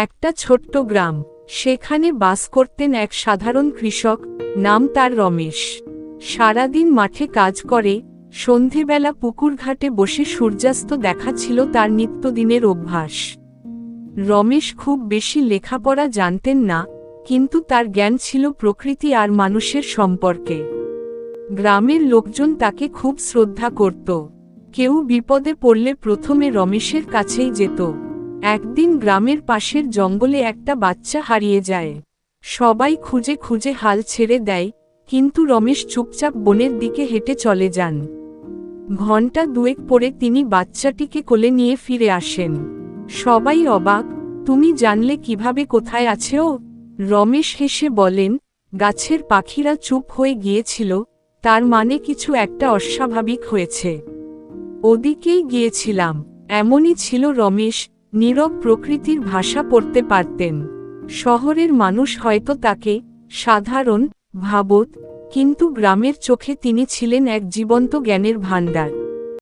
একটা ছোট্ট গ্রাম। সেখানে বাস করতেন এক সাধারণ কৃষক, নাম তার রমেশ। সারাদিন মাঠে কাজ করে, সন্ধেবেলা পুকুর ঘাটে বসে সূর্যাস্ত দেখা ছিল তার নিত্যদিনের অভ্যাস। রমেশ খুব বেশি লেখাপড়া জানতেন না, কিন্তু তার জ্ঞান ছিল প্রকৃতি আর মানুষের সম্পর্কে। গ্রামের লোকজন তাকে খুব শ্রদ্ধা করত। কেউ বিপদে পড়লে প্রথমে রমেশের কাছেই যেত। একদিন গ্রামের পাশের জঙ্গলে একটা বাচ্চা হারিয়ে যায়। সবাই খুঁজে খুঁজে হাল ছেড়ে দেয়, কিন্তু রমেশ চুপচাপ বনের দিকে হেঁটে চলে যান। ঘণ্টা দুয়েক পরে তিনি বাচ্চাটিকে কোলে নিয়ে ফিরে আসেন। সবাই অবাক, তুমি জানলে কীভাবে কোথায় আছে ও? রমেশ হেসে বলেন, গাছের পাখিরা চুপ হয়ে গিয়েছিল, তার মানে কিছু একটা অস্বাভাবিক হয়েছে। ওদিকেই গিয়েছিলাম, এমনই ছিল রমেশ নীরব প্রকৃতির ভাষা পড়তে পারতেন। শহরের মানুষ হয়তো তাকে সাধারণ, ভাবত, কিন্তু গ্রামের চোখে তিনি ছিলেন এক জীবন্ত জ্ঞানের ভাণ্ডার।